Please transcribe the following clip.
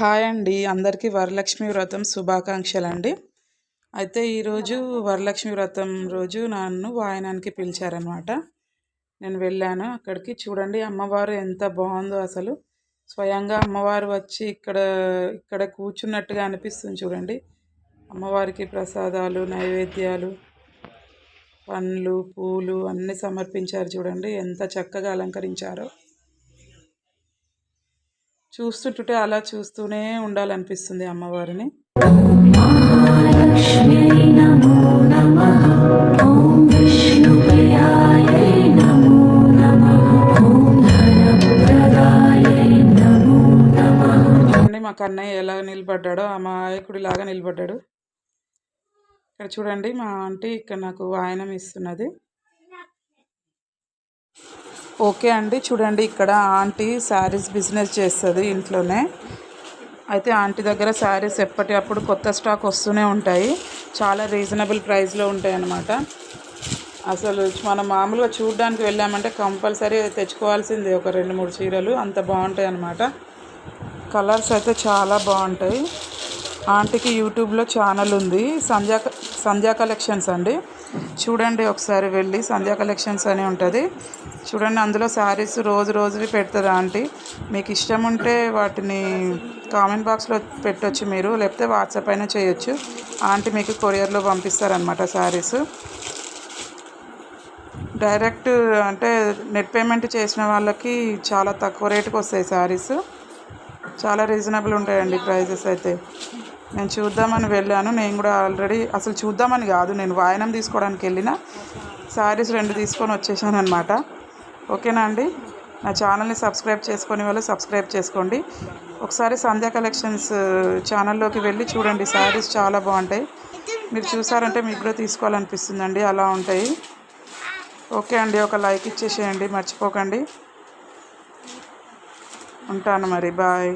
Hi అండి. అందరికీ వరలక్ష్మి వ్రతం శుభాకాంక్షలు అండి అయితే ఈరోజు వరలక్ష్మి వ్రతం రోజు నన్ను వాయనానికి పిలిచారనమాట నేను వెళ్ళాను అక్కడికి. చూడండి అమ్మవారు ఎంత బాగుందో అసలు. స్వయంగా అమ్మవారు వచ్చి ఇక్కడ ఇక్కడ కూర్చున్నట్టుగా అనిపిస్తుంది చూడండి. అమ్మవారికి ప్రసాదాలు నైవేద్యాలు పండ్లు పూలు అన్నీ సమర్పించారు చూడండి. ఎంత చక్కగా అలంకరించారో. చూస్తుంటే అలా చూస్తూనే ఉండాలనిపిస్తుంది అమ్మవారిని. మా కన్నయ్య ఎలా నిలబడ్డాడో ఆ లాగా నిలబడ్డాడు. ఇక్కడ చూడండి మా ఆంటీ ఇక్కడ నాకు వాయనం ఇస్తున్నది. ఓకే అండి. చూడండి ఇక్కడ ఆంటీ శారీస్ బిజినెస్ చేస్తుంది ఇంట్లోనే. అయితే ఆంటీ దగ్గర శారీస్ ఎప్పటికప్పుడు కొత్త స్టాక్ వస్తూనే ఉంటాయి. చాలా రీజనబుల్ ప్రైస్లో ఉంటాయి అన్నమాట అసలు మనం మామూలుగా చూడడానికి వెళ్ళామంటే కంపల్సరీ తెచ్చుకోవాల్సిందే ఒక రెండు మూడు చీరలు. అంత బాగుంటాయి అన్నమాట కలర్స్ అయితే చాలా బాగుంటాయి. ఆంటీకి యూట్యూబ్లో ఛానల్ ఉంది. సంధ్యా సంధ్యా కలెక్షన్స్ అండి. చూడండి ఒకసారి వెళ్ళి సంధ్యా కలెక్షన్స్ అని ఉంటుంది. చూడండి అందులో శారీస్ రోజు రోజువి పెడుతుంది ఆంటీ? మీకు ఇష్టం ఉంటే వాటిని కామెంట్ బాక్స్లో పెట్టవచ్చు మీరు. లేకపోతే వాట్సాప్ అయినా చేయొచ్చు. ఆంటీ మీకు కొరియర్లో పంపిస్తారనమాట శారీస్. డైరెక్ట్ అంటే నెట్ పేమెంట్ చేసిన వాళ్ళకి చాలా తక్కువ రేటుకి వస్తాయి శారీస్. చాలా రీజనబుల్ ఉంటాయండి ప్రైజెస్ అయితే. నేను చూద్దామని వెళ్ళాను. నేను కూడా ఆల్రెడీ అసలు చూద్దామని కాదు. నేను వాయనం తీసుకోవడానికి వెళ్ళిన శారీస్ రెండు తీసుకొని వచ్చేసాను అనమాట ఓకేనా అండి? నా ఛానల్ని సబ్స్క్రైబ్ చేసుకునే వాళ్ళు సబ్స్క్రైబ్ చేసుకోండి. ఒకసారి సంధ్యా కలెక్షన్స్ ఛానల్లోకి వెళ్ళి చూడండి. శారీస్ చాలా బాగుంటాయి. మీరు చూసారంటే మీకు కూడా తీసుకోవాలనిపిస్తుందండి. అలా ఉంటాయి. ఓకే అండి. ఒక లైక్ ఇచ్చేసేయండి. మర్చిపోకండి. ఉంటాను మరి. బాయ్